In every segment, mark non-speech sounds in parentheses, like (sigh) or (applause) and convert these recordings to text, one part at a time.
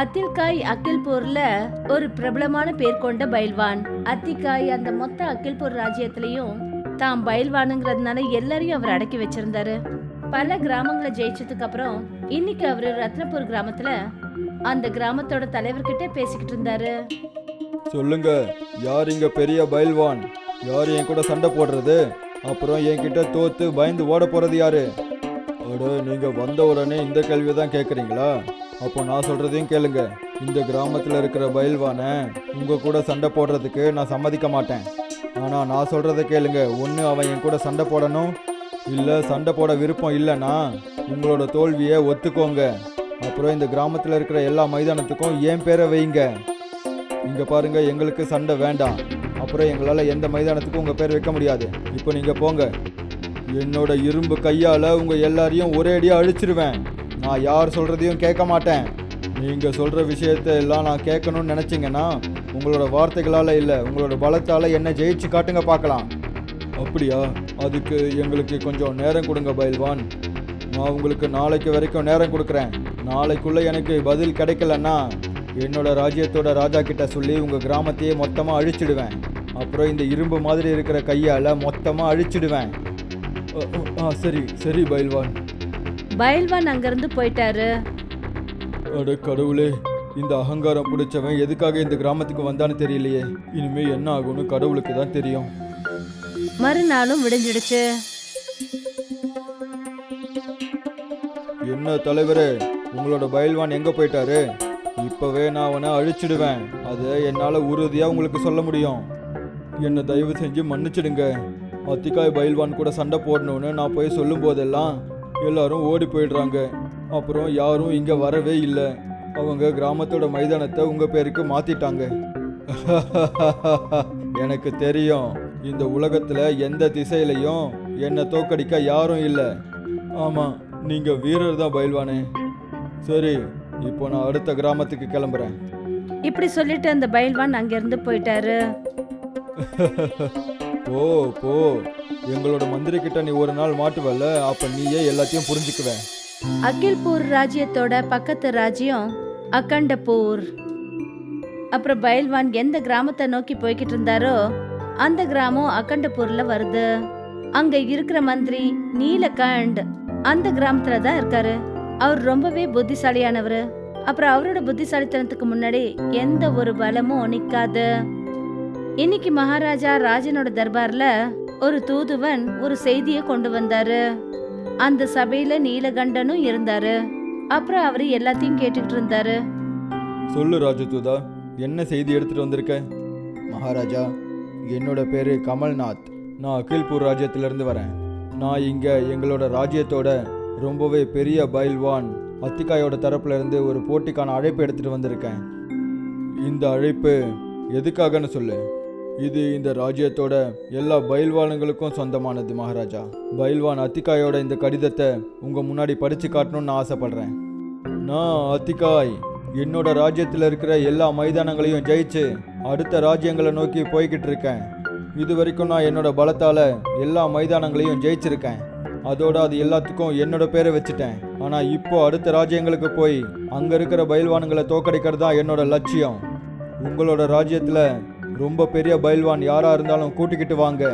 அத்தில்காய் அக்கில்பூர்ல ஒரு பிரபலமான பேர் கொண்ட பைல்வான். அத்திக்காய் அந்த மொத்த அக்கில்பூர் ராஜ்யத்திலையும் தாம் பைல்வானுங்கிறதுனால எல்லாரையும் அவர் அடக்கி வச்சிருந்தாரு. பல கிராமங்களை ஜெயிச்சதுக்கு அப்புறம் இன்னைக்கு அவரு ரத்னபூர் கிராமத்துல அந்த கிராமத்தோட தலைவர்கிட்ட பேசிக்கிட்டு இருந்தாரு. சொல்லுங்க யார் இங்க பெரிய பைல்வான்? யார் என் கூட சண்டை போடுறது? அப்புறம் என்கிட்ட தோத்து பயந்து ஓட போறது யாரு? அட நீங்க வந்த உடனே இந்த கேள்வியை தான் கேக்குறீங்களா? அப்போ நான் சொல்றதையும் கேளுங்க. இந்த கிராமத்தில் இருக்கிற பயில்வானை உங்க கூட சண்டை போடுறதுக்கு நான் சம்மதிக்க மாட்டேன். ஆனா நான் சொல்றதை கேளுங்க. ஒன்று அவன் என் கூட சண்டை போடணும். இல்லை சண்டை போட விருப்பம் இல்லைன்னா உங்களோட தோல்வியை ஒத்துக்கோங்க. அப்புறம் இந்த கிராமத்தில் இருக்கிற எல்லா மைதானத்துக்கும் என் பேரை வைங்க. இங்க பாருங்க எங்களுக்கு சண்டை வேண்டாம். அப்புறம் எங்களால் எந்த மைதானத்துக்கும் உங்கள் பேர் வைக்க முடியாது. இப்போ நீங்கள் போங்க. என்னோட இரும்பு கையால் உங்கள் எல்லாரையும் ஒரே அடியா அழிச்சிருவேன். நான் யார் சொல்கிறதையும் கேட்க மாட்டேன். நீங்கள் சொல்கிற விஷயத்தை எல்லாம் நான் கேட்கணும்னு நினச்சிங்கன்னா உங்களோட வார்த்தைகளால் இல்லை உங்களோட பலத்தால் என்ன ஜெயிச்சு காட்டுங்க பார்க்கலாம். அப்படியா? அதுக்கு எங்களுக்கு கொஞ்சம் நேரம் கொடுங்க பயில்வான் நான் உங்களுக்கு நாளைக்கு வரைக்கும் நேரம் கொடுக்குறேன். நாளைக்குள்ளே எனக்கு பதில் கிடைக்கலன்னா என்னோட ராஜ்யத்தோட ராஜா கிட்ட சொல்லி உங்கள் கிராமத்தையே மொத்தமாக அழிச்சிடுவேன். அப்புறம் இந்த இரும்பு மாதிரி இருக்கிற கையால் மொத்தமாக அழிச்சிடுவேன். ஆ சரி சரி பயில்வான் பைல்வான் அங்கிருந்து போயிட்டாரு. அட கடவுளே இந்த அகங்காரம் பிடிச்சவன் எதுக்காக இந்த கிராமத்துக்கு வந்தான்னு தெரியலையே. இனிமே என்ன ஆகும்னு கடவுளுக்கு தான் தெரியும். மறுநாளும் விடிஞ்சிடுச்சு. என்ன தலைவரே உங்களோட பயில்வான் எங்க போயிட்டாரு? இப்பவே நான் அவனை அழிச்சிடுவேன். அதை என்னால உறுதியா உங்களுக்கு சொல்ல முடியும். என்னை தயவு செஞ்சு மன்னிச்சிடுங்க. அத்திக்காய் பயில்வான் கூட சண்டை போடணும்னு நான் போய் சொல்லும் போதெல்லாம் எல்லாரும் ஓடி போயிடுறாங்க. அப்புறம் யாரும் இங்க வரவே இல்லை. அவங்க கிராமத்தோட மைதானத்தை உங்க பேருக்கு மாத்திட்டாங்க. (laughs) எனக்கு தெரியும். இந்த உலகத்துல எந்த திசையிலையும் என்னை தோக்கடிக்க யாரும் இல்லை. ஆமா நீங்க வீரர் தான் பயில்வானே. சரி இப்போ நான் அடுத்த கிராமத்துக்கு கிளம்புறேன். இப்படி சொல்லிட்டு அந்த பைல்வான் அங்கிருந்து போயிட்டாரு. (laughs) போ போ. எங்களோட மந்திரி கிட்ட நீ ஒரு நாள் மாட்டுவல்ல அப்ப நீயே எல்லாத்தையும் புரிஞ்சுக்குவேன் அகில்பூர் ராஜ்யத்தோட பக்கத்து ராஜ்யம் அக்கண்டபூர் அப்புறம் பைல்வான் எந்த கிராமத்தை நோக்கி போய்கிட்டு இருந்தாரோ அந்த கிராமம் அக்கண்டபூர்ல வருது. அங்க இருக்கிற மந்திரி நீலகண்ட் அந்த கிராமத்துல தான் இருக்காரு. அவர் ரொம்பவே புத்திசாலியானவர். அப்புறம் அவரோட புத்திசாலித்தனத்துக்கு முன்னாடி எந்த ஒரு பலமும் நிக்காது. இன்னைக்கு மகாராஜா ராஜனோட தர்பார்ல ஒரு தூதுவன் ஒரு செய்தியை கொண்டு வந்தாரு. அந்த சபையில நீலகண்டனும் இருந்தாரு. அப்புறம் அவரு எல்லாத்தையும் கேட்டுக்கிட்டு இருந்தாரு. சொல்லு ராஜதூதா என்ன செய்தி எடுத்துட்டு வந்திருக்க? மகாராஜா என்னோட பேரு கமல்நாத். நான் அகில்பூர் ராஜ்யத்திலிருந்து வரேன். நான் இங்க எங்களோட ராஜ்யத்தோட ரொம்பவே பெரிய பைல்வான் அத்திகாயோட தரப்புல இருந்து ஒரு போட்டிக்கான அழைப்பு எடுத்துட்டு வந்திருக்கேன். இந்த அழைப்பு எதுக்காகன்னு சொல்லு. இது இந்த ராஜ்யத்தோட எல்லா பயில்வானுங்களுக்கும் சொந்தமானது மகாராஜா. பயில்வான் அத்திகாயோட இந்த கடிதத்தை உங்க முன்னாடி படிச்சு காட்டணும்னு நான் ஆசைப்படுறேன். நான் அத்திகாய் என்னோட ராஜ்யத்தில் இருக்கிற எல்லா மைதானங்களையும் ஜெயிச்சு அடுத்த ராஜ்யங்களை நோக்கி போய்கிட்டு இருக்கேன். இது வரைக்கும் நான் என்னோட பலத்தால எல்லா மைதானங்களையும் ஜெயிச்சிருக்கேன். அதோட அது எல்லாத்துக்கும் என்னோட பேரை வச்சுட்டேன். ஆனா இப்போ அடுத்த ராஜ்யங்களுக்கு போய் அங்க இருக்கிற பயில்வானுங்களை தோக்கடிக்கிறது தான் என்னோட லட்சியம். உங்களோட ராஜ்யத்தில் ரொம்ப பெரிய பயில்வான் யாராக இருந்தாலும் கூட்டிக்கிட்டு வாங்க.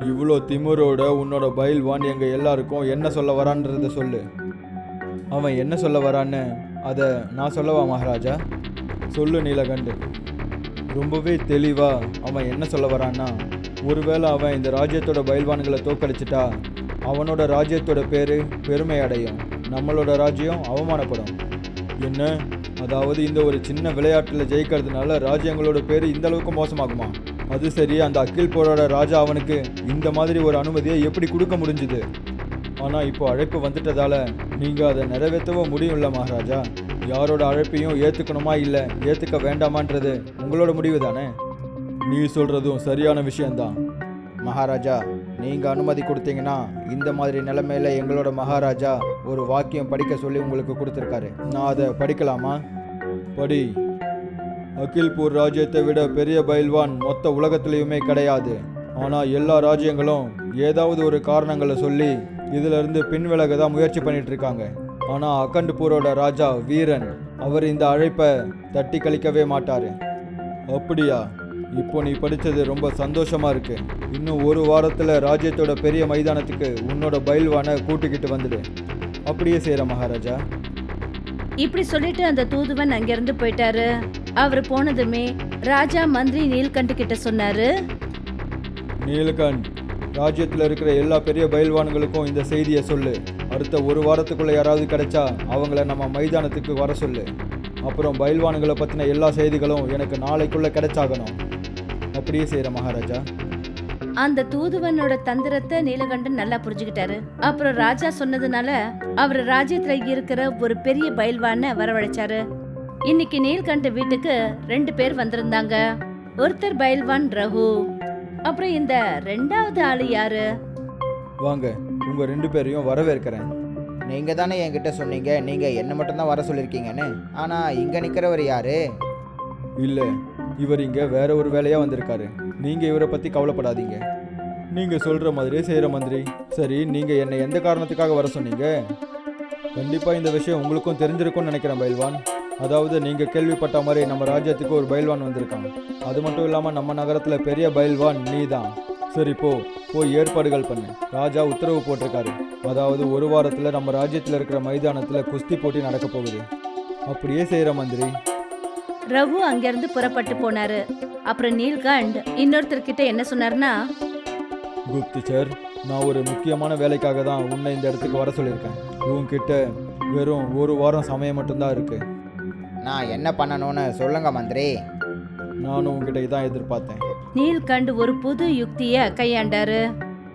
இவ்வளோ திமுரோட உன்னோட பயில்வான் எங்கள் எல்லாருக்கும் என்ன சொல்ல வரான்றத சொல்லு. அவன் என்ன சொல்ல வரான்னு அதை நான் சொல்லவா மகாராஜா? சொல்லு நீலகண்டு. ரொம்பவே தெளிவாக அவன் என்ன சொல்ல வரான்னா ஒருவேளை அவன் இந்த ராஜ்யத்தோட பயில்வான்களை தோக்கடிச்சிட்டா அவனோட ராஜ்யத்தோட பேர் பெருமை அடையும் நம்மளோட ராஜ்யம் அவமானப்படும். என்ன? அதாவது இந்த ஒரு சின்ன விளையாட்டில் ஜெயிக்கிறதுனால ராஜ்யங்களோட பேர் இந்த அளவுக்கு மோசமாகுமா? அது சரி அந்த அக்கில் போரோட ராஜா அவனுக்கு இந்த மாதிரி ஒரு அனுமதியை எப்படி கொடுக்க முடிஞ்சுது? ஆனால் இப்போ அழைப்பு வந்துட்டதால நீங்கள் அதை நிறைவேற்றவும் முடியும்ல மகாராஜா. யாரோட அழைப்பையும் ஏற்றுக்கணுமா இல்லை ஏற்றுக்க வேண்டாமான்றது உங்களோட முடிவு தானே நீ சொல்கிறதும் சரியான விஷயம்தான். மகாராஜா நீங்கள் அனுமதி கொடுத்தீங்கன்னா இந்த மாதிரி நிலைமையில எங்களோட மகாராஜா ஒரு வாக்கியம் படிக்க சொல்லி உங்களுக்கு கொடுத்துருக்காரு. நான் அதை படிக்கலாமா? படி. அகில்பூர் ராஜ்யத்தை விட பெரிய பயில்வான் மொத்த உலகத்திலையுமே கிடையாது. ஆனால் எல்லா ராஜ்யங்களும் ஏதாவது ஒரு காரணங்களை சொல்லி இதிலிருந்து பின்விலக தான் முயற்சி பண்ணிட்டு இருக்காங்க ஆனா ராஜா வீரன் அவர் இந்த அழைப்பை தட்டி கழிக்கவே மாட்டார். அப்படியா? இப்போ நீ படித்தது ரொம்ப சந்தோஷமா இருக்கு. இன்னும் ஒரு வாரத்தில் ராஜ்யத்தோட பெரிய மைதானத்துக்கு உன்னோட பயில்வானை கூட்டிக்கிட்டு வந்துடு. அப்படியே செய்கிற மகாராஜா. இப்படி சொல்லிட்டு அந்த தூதுவன் அங்கிருந்து போயிட்டாரு. அவர் போனதுமே ராஜா மந்திரி நீல்கண்டு கிட்ட சொன்னாரு. நீலகண்ட் ராஜ்யத்தில் இருக்கிற எல்லா பெரிய பயில்வான்களுக்கும் இந்த செய்தியை சொல்லு. அடுத்த ஒரு வாரத்துக்குள்ள யாராவது கிடைச்சா அவங்கள நம்ம மைதானத்துக்கு வர சொல்லு. அப்புறம் பயில்வான்களை பற்றின எல்லா செய்திகளும் எனக்கு நாளைக்குள்ள கிடைச்சாகணும். அப்படியே செய்கிற மகாராஜா. அந்த தூதுவனோட தந்திரத்தை நீலகண்டன் நல்லா புரிஞ்சுக்கிட்டாரு. அப்புறம் ராஜா சொன்னதுனால அவர் ராஜ்யத்துல இருக்கிற ஒரு பெரிய பயில்வான வரவழைச்சாரு. இன்னைக்கு நீல்கண்ட வீட்டுக்கு ரெண்டு பேர் வந்திருந்தாங்க. ஒருத்தர் பயில்வான் ரகு. அப்புறம் இந்த ரெண்டாவது ஆளு யாரு? வாங்க உங்கள் ரெண்டு பேரையும் வரவேற்கிறேன். நீங்கள் தானே என்கிட்ட சொன்னீங்க நீங்கள் என்ன மட்டும்தான் வர சொல்லியிருக்கீங்கன்னு. ஆனால் இங்கே நிற்கிறவர் யாரு? இல்லை இவர் இங்கே வேற ஒரு வேலையாக வந்திருக்காரு. நீங்கள் இவரை பற்றி கவலைப்படாதீங்க. நீங்கள் சொல்கிற மாதிரி செய்கிற மந்திரி. சரி நீங்கள் என்னை எந்த காரணத்துக்காக வர சொன்னீங்க? கண்டிப்பாக இந்த விஷயம் உங்களுக்கும் தெரிஞ்சிருக்கும்னு நினைக்கிறேன் பயில்வான் அதாவது நீங்கள் கேள்விப்பட்ட மாதிரி நம்ம ராஜ்யத்துக்கு ஒரு பயில்வான் வந்திருக்காங்க அது மட்டும் இல்லாமல் நம்ம நகரத்தில் பெரிய பயில்வான் நீ தான் சரி போ. போய் ஏற்பாடுகள் பண்ணு. ராஜா உத்தரவு போட்டிருக்காரு. அதாவது ஒரு வாரத்தில் நம்ம ராஜ்யத்தில் இருக்கிற மைதானத்தில் குஸ்தி போட்டி நடக்க போகுது. அப்படியே செய்கிற மந்திரி. ரகு அங்கிருந்து புறப்பட்டு போனாரு. அப்புறம் நீல்கண்ட் இன்னொருத்தர் கிட்ட என்ன சொன்னாருன்னா குப்திச்சர் நான் ஒரு முக்கியமான வேலைக்காக தான் உன்னை இந்த இடத்துக்கு வர சொல்லியிருக்கேன். உன்கிட்ட வெறும் ஒரு வாரம் சமயம் மட்டும்தான் இருக்கு. நான் என்ன பண்ணணும்னு சொல்லுங்க மந்திரி. நானும் உன்கிட்ட இதான் எதிர்பார்த்தேன். நீல்கண்ட் ஒரு புது யுக்திய கையாண்டாரு.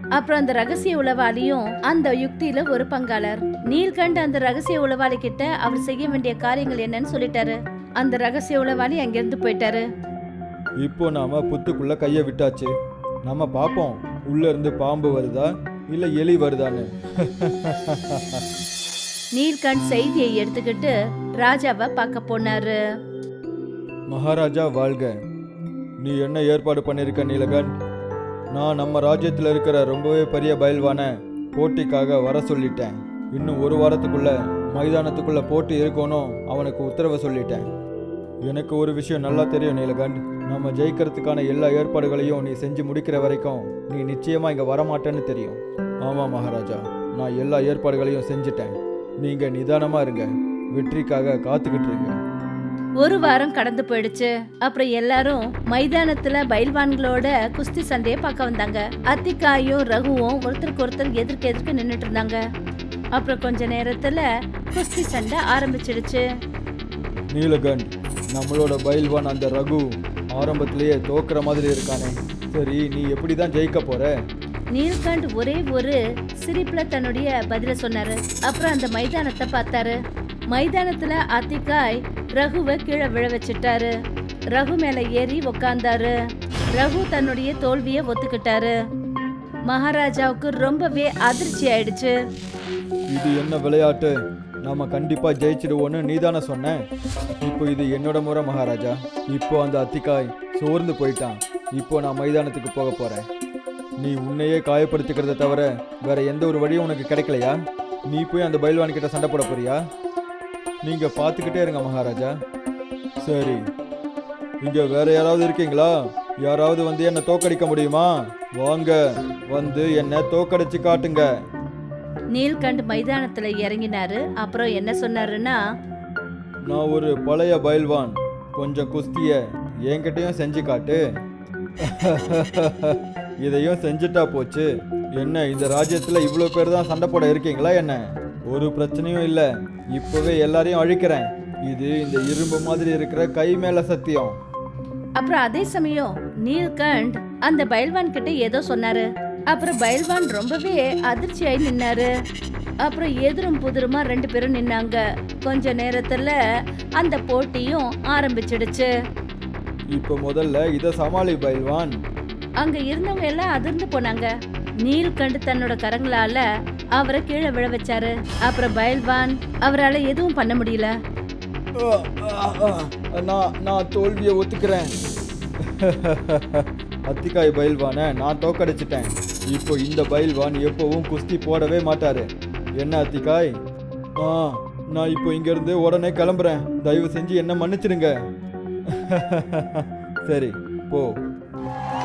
அப்புறம் அந்த ரகசிய உளவாளியும் அந்த யுக்தியில ஒரு பங்காளர். நீல்கண்ட் அந்த ரகசிய உளவாளி கிட்ட அவர் செய்ய வேண்டிய காரியங்கள் என்னன்னு சொல்லிட்டாரு. அந்த ரகசிய உளவாளி அங்கிருந்து போயிட்டாரு? இப்போ நாம புத்துக்குள்ள கையை விட்டாச்சு. நம்ம பார்ப்போம் உள்ள இருந்து பாம்பு வருதா இல்ல எலி வருதான்னு. (laughs) நீல்கண்ட் செய்தியை எடுத்துக்கிட்டு ராஜாவை பார்க்க போனாரு. மகாராஜா வாழ்க. நீ என்ன ஏற்பாடு பண்ணியிருக்க நீலகன்? நான் நம்ம ராஜ்யத்தில் இருக்கிற ரொம்பவே பெரிய பயில்வான போட்டிக்காக வர சொல்லிட்டேன். இன்னும் ஒரு வாரத்துக்குள்ள மைதானத்துக்குள்ள போட்டி இருக்கணும் அவனுக்கு உத்தரவை சொல்லிட்டேன். எனக்கு ஒரு விஷயம் நல்லா தெரியும் நீலகண்ட். நம்ம ஜெயிக்கிறதுக்கான எல்லா ஏற்பாடுகளையும் நீ செஞ்சு முடிக்கிற வரைக்கும் நீ நிச்சயமா இங்க வரமாட்டேன்னு தெரியும். ஆமா மகாராஜா. நான் எல்லா ஏற்பாடுகளையும் செஞ்சுட்டேன். நீங்க நிதானமா இருங்க. வெற்றிக்காக காத்துக்கிட்டு இருங்க. ஒரு வாரம் கடந்து போயிடுச்சு. அப்புறம் எல்லாரும் மைதானத்துல பயில்வான்களோட குஸ்தி சண்டையை பார்க்க வந்தாங்க. அத்திக்காயும் ரகுவும் ஒருத்தருக்கு ஒருத்தர் எதிர்க்க எதிர்க்க நின்றுட்டு இருந்தாங்க. அப்புறம் கொஞ்ச நேரத்துல குஸ்தி சண்டை ஆரம்பிச்சிடுச்சு. நீலகண்ட். நம்மளோட பயில்வான் அந்த ரகு ஆரம்பத்திலேயே தோக்குற மாதிரி இருக்கானே. சரி நீ எப்படி தான் ஜெயிக்க போற? நீல்கண்ட் ஒரே ஒரு சிரிப்புல தன்னுடைய பதில சொன்னாரு. அப்புறம் அந்த மைதானத்தை பார்த்தாரு. மைதானத்துல அத்திக்காய் ரகுவை கீழே விழ வச்சுட்டாரு. ரகு மேல ஏறி உக்காந்தாரு. ரகு தன்னுடைய தோல்வியை ஒத்துக்கிட்டாரு. மகாராஜாவுக்கு ரொம்பவே அதிர்ச்சி ஆயிடுச்சு. இது என்ன விளையாட்டு? நாம கண்டிப்பா ஜெயிச்சிடுவோன்னு நீதானே சொன்ன? இப்போ இது என்னோட முறை மகாராஜா. இப்போ அந்த அத்திக்காய் சோர்ந்து போயிட்டான். இப்போ நான் மைதானத்துக்கு போக போறேன். நீ உன்னையே காயப்படுத்திக்கிறத தவிர வேற எந்த ஒரு வழியும் உனக்கு கிடைக்கலையா? நீ போய் அந்த பயில்வான் கிட்ட சண்டை போட போறியா? நீங்க பார்த்துக்கிட்டே இருங்க மகாராஜா. சரி. இங்க வேற யாராவது இருக்கீங்களா? யாராவது வந்து என்ன தோக்கடிக்க முடியுமா? வாங்க. வந்து என்ன தோக்கடிச்சு காட்டுங்க. நீல்கண்ட் மைதானத்துல இறங்கினாரு. அப்புறம் என்ன சொன்னாருன்னா நான் ஒரு பழைய பயில்வான். கொஞ்சம் குஸ்திய என்கிட்டயும் செஞ்சு காட்டு. (laughs) இதையும் செஞ்சுட்டா போச்சு. என்ன இந்த ராஜ்யத்துல இவ்வளோ பேர் தான் சண்டை போட இருக்கீங்களா என்ன? ஒரு பிரச்சனையும் இல்லை. இப்போவே எல்லாரையும் அழிக்கிறேன். இது இந்த இரும்பு மாதிரி இருக்கிற கை மேல சத்தியம். அப்புறம் அதே சமயம் நீல்கண்ட் அந்த பயில்வான் கிட்ட ஏதோ சொன்னாரு. அப்புறம் பயில்வான் ரொம்பவே அதிர்ச்சியாயி நின்னாரு. அப்புறம் எதிரும் புதிருமா ரெண்டு பேரும் நின்னாங்க. கொஞ்ச நேரத்துல அந்த போட்டியும் ஆரம்பிச்சிடுச்சு. இப்போ முதல்ல இதை சமாளி பயில்வான் அங்க இருந்தவங்க எல்லாம் அதிர்ந்து போனாங்க. நீல்கண்ட் தன்னோட கரங்களால அவரை கீழே விழ வச்சாரு. அப்புறம் பயில்வான் அவரால எதுவும் பண்ண முடியல. நான் நான் தோல்வியை ஒத்துக்கிறேன். (laughs) அத்திக்காய் பயில்வானை நான் தோக்கடிச்சிட்டேன். இப்போ இந்த பயில்வான் எப்போவும் குஸ்தி போடவே மாட்டாரு. என்ன அத்திக்காய்? ஆ நான் இப்போ இங்கேருந்து உடனே கிளம்புறேன். தயவு செஞ்சு என்ன மன்னிச்சிடுங்க. (laughs) சரி போ.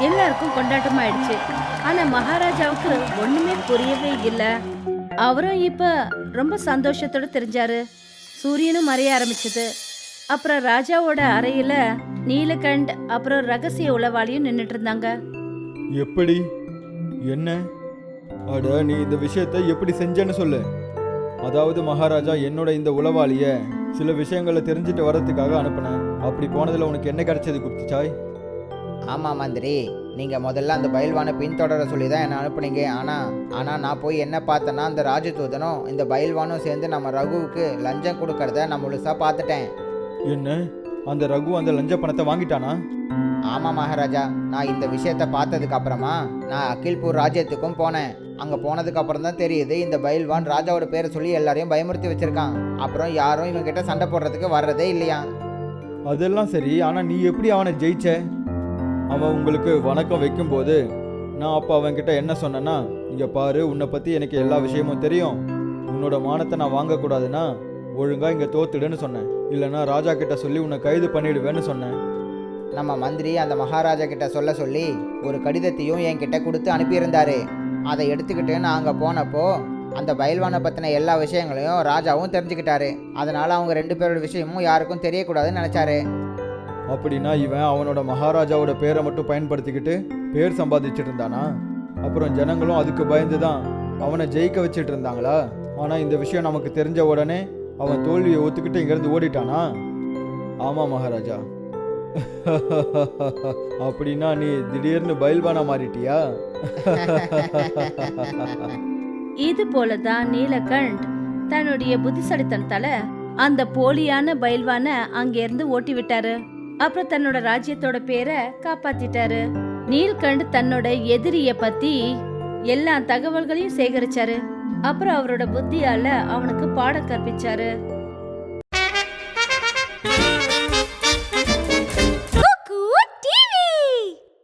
எல்லாருக்கும் கொண்டாட்டம் ஆயிடுச்சு ஆனா மகாராஜாவுக்கு ஒண்ணுமே புரியவே இல்ல. அவரும் இப்ப ரொம்ப சந்தோஷத்தோட தெரிஞ்சாரு. சூரியனும் மறைய ஆரம்பிச்சது. அப்புறம் ராஜாவோட அறையில நீலகண்ட் அப்புறம் ரகசிய உளவாளியும் நின்னுட்டு இருந்தாங்க எப்படி? என்ன? அட நீ இந்த விஷயத்தை எப்படி செஞ்சேன்னு சொல்லு. அதாவது மகாராஜா என்னோட இந்த உளவாளிய சில விஷயங்களை தெரிஞ்சுட்டு வர்றதுக்காக அனுப்புனேன் அப்படி போனதுல உனக்கு என்ன கிடைச்சது குப்திச்சாய்? ஆமாம் மந்திரி. நீங்கள் முதல்ல அந்த பயில்வானை பின்தொடர சொல்லி தான் என்னை அனுப்புனீங்க. ஆனால் ஆனால் நான் போய் என்ன பார்த்தேன்னா அந்த ராஜதூதனும் இந்த பயில்வானும் சேர்ந்து நம்ம ரகுவுக்கு லஞ்சம் கொடுக்கறத நான் முழுசாக பார்த்துட்டேன். என்ன? அந்த ரகு அந்த லஞ்ச பணத்தை வாங்கிட்டானா? ஆமாம் மகாராஜா நான் இந்த விஷயத்தை பார்த்ததுக்கு அப்புறமா நான் அகில்பூர் ராஜ்யத்துக்கும் போனேன். அங்கே போனதுக்கு அப்புறம் தான் தெரியுது இந்த பயில்வான் ராஜாவோட பேரை சொல்லி எல்லாரையும் பயமுறுத்தி வச்சிருக்கான். அப்புறம் யாரும் இவங்க கிட்ட சண்டை போடுறதுக்கு வர்றதே இல்லையா? அதெல்லாம் சரி ஆனா நீ எப்படி அவனை ஜெயிச்ச? அவன் உங்களுக்கு வணக்கம் வைக்கும்போது நான் அப்போ அவன்கிட்ட என்ன சொன்னேன்னா இங்க பாரு உன்னை பத்தி எனக்கு எல்லா விஷயமும் தெரியும். உன்னோட மானத்தை நான் வாங்கக்கூடாதுன்னா ஒழுங்கா இங்க தோத்துடுன்னு சொன்னேன். இல்லைன்னா ராஜா கிட்ட சொல்லி உன்னை கைது பண்ணிடுவேன்னு சொன்னேன். நம்ம மந்திரி அந்த மகாராஜா கிட்ட சொல்ல சொல்லி ஒரு கடிதத்தையும் என்கிட்ட கொடுத்து அனுப்பியிருந்தாரு. அதை எடுத்துக்கிட்டு நான் அங்கே போனப்போ அந்த பயில்வானை பற்றின எல்லா விஷயங்களையும் ராஜாவும் தெரிஞ்சுக்கிட்டாரு. அதனால அவங்க ரெண்டு பேரோட விஷயமும் யாருக்கும் தெரியக்கூடாதுன்னு நினச்சாரு. அப்படின்னா இவன் அவனோட மகாராஜாவோட பேரை மட்டும் பயன்படுத்திக்கிட்டு பேர் சம்பாதிச்சிட்டு இருந்தானா அப்புறம் ஜனங்களும் அதுக்கு பயந்து தான் அவனை ஜெயிக்க வச்சிட்டு இருந்தாங்களா ஆனா இந்த விஷயம் நமக்கு தெரிஞ்ச உடனே அவன் தோல்வியை ஒத்துக்கிட்டு இங்கேருந்து ஓடிட்டானா? ஆமாம் மகாராஜா. (laughs) அப்படின்னா நீ திடீர்னு பயில்வானா மாறிட்டியா? (laughs) இது போலதான் நீலகண்ட் தன்னுடைய புத்திசாலித்தனத்தால அந்த போலியான பயில்வான அங்கிருந்து ஓட்டி விட்டாரு அப்புறம் தன்னோட ராஜ்யத்தோட பேரை காப்பாத்திட்டாரு. நீல்கண்ட் தன்னோட எதிரிய பத்தி எல்லா தகவல்களையும் சேகரிச்சாரு. அப்புறம் அவரோட புத்தியால அவனுக்கு பாடம் கற்பிச்சாரு.